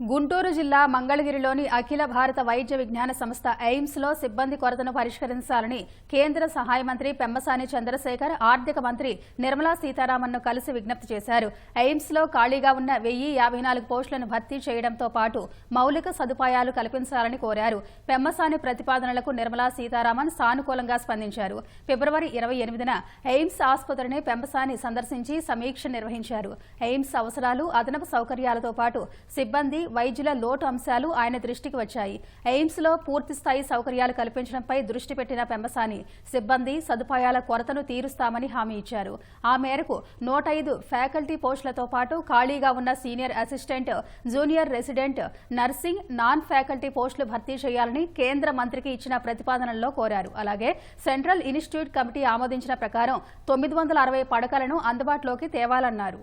గుంటూరు జిల్లా మంగళగిరిలోని అఖిల భారత వైద్య విజ్ఞాన సంస్థ ఎయిమ్స్లో సిబ్బంది కొరతను పరిష్కరించాలని కేంద్ర సహాయ మంత్రి పెమ్మసాని చంద్రశేఖర్ ఆర్థిక మంత్రి నిర్మలా సీతారామన్ను కలిసి విజ్ఞప్తి చేశారు. ఎయిమ్స్లో ఖాళీగా ఉన్న వెయ్యి యాభై నాలుగు పోస్టులను భర్తీ చేయడంతో పాటు మౌలిక సదుపాయాలు కల్పించాలని కోరారు. పెమ్మసాని ప్రతిపాదనలకు నిర్మలా సీతారామన్ సానుకూలంగా స్పందించారు. ఫిబ్రవరి ఇరవై ఎనిమిదిన ఎయిమ్స్ ఆసుపత్రిని పెమ్మసాని సందర్శించి సమీక్ష నిర్వహించారు. ఎయిమ్స్ అవసరాలు అదనపు సౌకర్యాలతో పాటు సిబ్బంది వైద్యుల లోటు అంశాలు ఆయన దృష్టికి వచ్చాయి. ఎయిమ్స్లో పూర్తి స్థాయి సౌకర్యాలు కల్పించడంపై దృష్టి పెట్టిన పెంబసాని సిబ్బంది సదుపాయాల కొరతను తీరుస్తామని హామీ ఇచ్చారు. ఆ మేరకు నూట ఐదు ఫ్యాకల్టీ పోస్టులతో పాటు ఖాళీగా ఉన్న senior assistant junior resident nursing non faculty పోస్టులు భర్తీ చేయాలని కేంద్ర మంత్రికి ఇచ్చిన ప్రతిపాదనల్లో కోరారు. అలాగే సెంట్రల్ ఇన్స్టిట్యూట్ కమిటీ ఆమోదించిన ప్రకారం తొమ్మిది వందల అరవై పడకలను అందుబాటులోకి తేవాలన్నారు.